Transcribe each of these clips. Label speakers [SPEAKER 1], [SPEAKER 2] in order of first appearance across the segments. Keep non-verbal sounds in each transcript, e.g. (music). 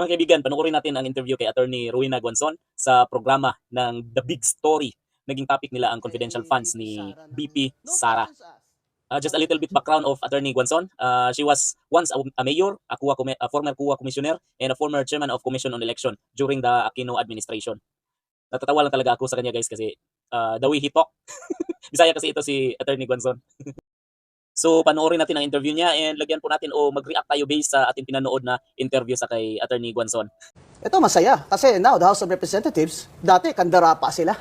[SPEAKER 1] Mga kaibigan, panoorin natin ang interview kay Attorney Rowena Guanzon sa programa ng The Big Story. Naging topic nila ang confidential funds ni BP Sara. Uh, just a little bit background of Attorney Guanzon. Uh, she was once a, a mayor, a, CUA, a former CUA commissioner, and a former chairman of Commission on Election during the Aquino administration. Natatawa lang talaga ako sa kanya guys kasi uh, the way he talk. (laughs) Bisaya kasi ito si Attorney Guanzon. (laughs) so panoorin natin ang interview niya and lagyan po natin o mag-react tayo based sa ating pinanood na interview sa kay Attorney Guanzon.
[SPEAKER 2] Ito masaya kasi now the House of Representatives, dati kandara pa sila.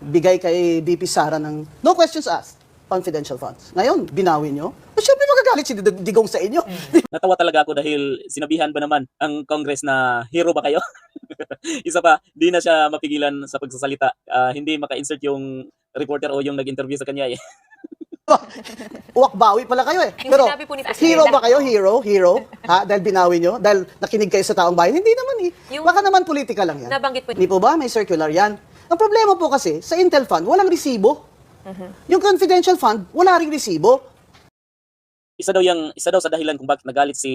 [SPEAKER 2] Bigay kay BP Sara ng no questions asked, confidential funds. Ngayon, binawi nyo. Eh, syempre magagalit si Dig- Digong sa inyo. (laughs)
[SPEAKER 1] Natawa talaga ako dahil sinabihan ba naman ang Congress na hero ba kayo? (laughs) Isa pa, di na siya mapigilan sa pagsasalita. Ah, hindi maka-insert yung reporter o yung nag-interview sa kanya eh. (laughs)
[SPEAKER 2] Uwak bawi pala kayo eh. Pero
[SPEAKER 3] sinabi po ni Presidente.
[SPEAKER 2] hero ba kayo? Hero? Hero? Ha? Dahil binawi nyo? Dahil nakinig kayo sa taong bayan? Hindi naman eh.
[SPEAKER 3] Yung-
[SPEAKER 2] Baka naman politika lang yan.
[SPEAKER 3] Nabanggit po-
[SPEAKER 2] Hindi po ba? May circular yan. Ang problema po kasi, sa Intel Fund, walang resibo. Yung confidential fund, wala ring resibo.
[SPEAKER 1] Isa daw yung isa daw sa dahilan kung bakit nagalit si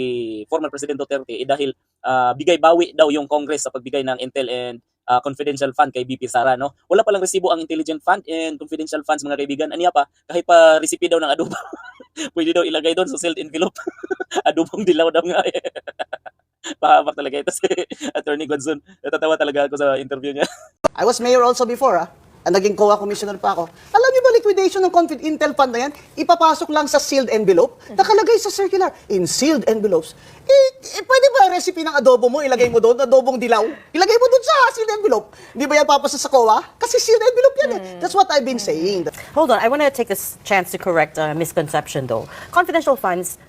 [SPEAKER 1] former President Duterte eh dahil ah, bigay bawi daw yung Congress sa pagbigay ng Intel and ah, confidential fund kay BP Sara no. Wala palang resibo ang intelligent fund and confidential funds mga kaibigan. Aniya pa kahit pa recipe daw ng adobo. (laughs) Pwede daw ilagay doon sa sealed envelope. (laughs) Adobong dilaw daw nga eh. (laughs) Pahamak talaga ito si Attorney Gonzon. Natatawa talaga ako sa interview niya.
[SPEAKER 2] I was mayor also before, ah. Ah, Naging COA commissioner pa ako. Alam liquidation ng confid Intel fund na yan? Ipapasok lang sa sealed envelope. Nakalagay sa circular, in sealed envelopes. Eh, eh, pwede ba recipe ng adobo mo, ilagay mo doon, adobong dilaw? Ilagay mo doon sa sealed envelope. Hindi ba yan papasa sa COA? Kasi sealed envelope yan eh. That's what I've been saying.
[SPEAKER 4] Hold on, I want to take this chance to correct a misconception though. Confidential funds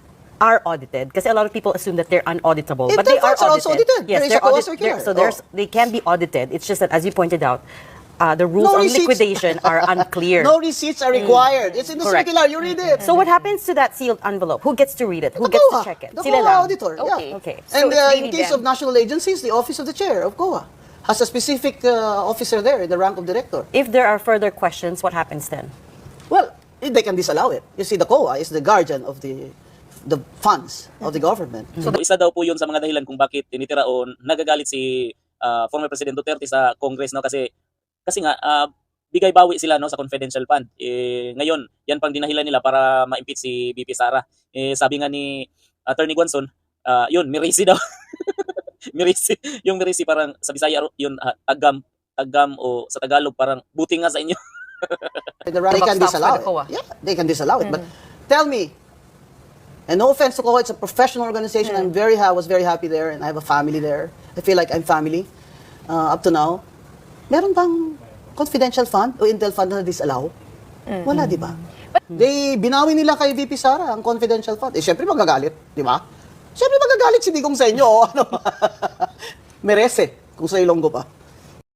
[SPEAKER 4] are audited because a lot of people assume that they're unauditable, but they are
[SPEAKER 2] funds are also audited.
[SPEAKER 4] Yes,
[SPEAKER 2] There is
[SPEAKER 4] they're
[SPEAKER 2] COA
[SPEAKER 4] audit-
[SPEAKER 2] circular.
[SPEAKER 4] they're- so there's they can be audited. It's just that as you pointed out, uh, the rules
[SPEAKER 2] No
[SPEAKER 4] on
[SPEAKER 2] receipts.
[SPEAKER 4] liquidation are (laughs) unclear.
[SPEAKER 2] No receipts are required. It's in the
[SPEAKER 4] Correct.
[SPEAKER 2] circular. You read it.
[SPEAKER 4] so what happens to that sealed envelope? Who gets to read it? Who
[SPEAKER 2] The
[SPEAKER 4] gets
[SPEAKER 2] COA.
[SPEAKER 4] to check it?
[SPEAKER 2] The
[SPEAKER 4] Sila
[SPEAKER 2] COA
[SPEAKER 4] lang.
[SPEAKER 2] auditor.
[SPEAKER 3] Okay.
[SPEAKER 2] Yeah.
[SPEAKER 4] Okay.
[SPEAKER 2] And
[SPEAKER 3] So it's
[SPEAKER 2] uh, in
[SPEAKER 3] really
[SPEAKER 2] case
[SPEAKER 3] them.
[SPEAKER 2] of national agencies, the office of the chair of COA has a specific uh, officer there in the rank of director.
[SPEAKER 4] If there are further questions, what happens then?
[SPEAKER 2] Well, eh, they can disallow it. You see, the COA is the guardian of the the funds of the government. So
[SPEAKER 1] So isa daw po 'yun sa mga dahilan kung bakit tinitira o nagagalit si ah, former President Duterte sa Congress no kasi kasi nga ah, bigay bawi sila no sa confidential fund. Eh ngayon, yan pang dinahilan nila para ma-impeach si BP Sara. Eh sabi nga ni Attorney Guanzon, ah, yun, mirisi daw. (laughs) mirisi. Yung mirisi parang sa Bisaya yun ah, agam agam o sa Tagalog parang buti nga sa inyo.
[SPEAKER 2] the (laughs) they can disallow it. Yeah, they can disallow it. But tell me, and no offense to COA, it's a professional organization. I'm very, ha- was very happy there, and I have a family there. I feel like I'm family uh, up to now. Meron bang confidential fund o Intel fund na disallow? Wala, di ba? They, binawi nila kay VP Sara ang confidential fund. Eh, syempre magagalit, di ba? Syempre magagalit si Digong sa inyo. o Ano? (laughs) Merese, kung sa Ilonggo pa.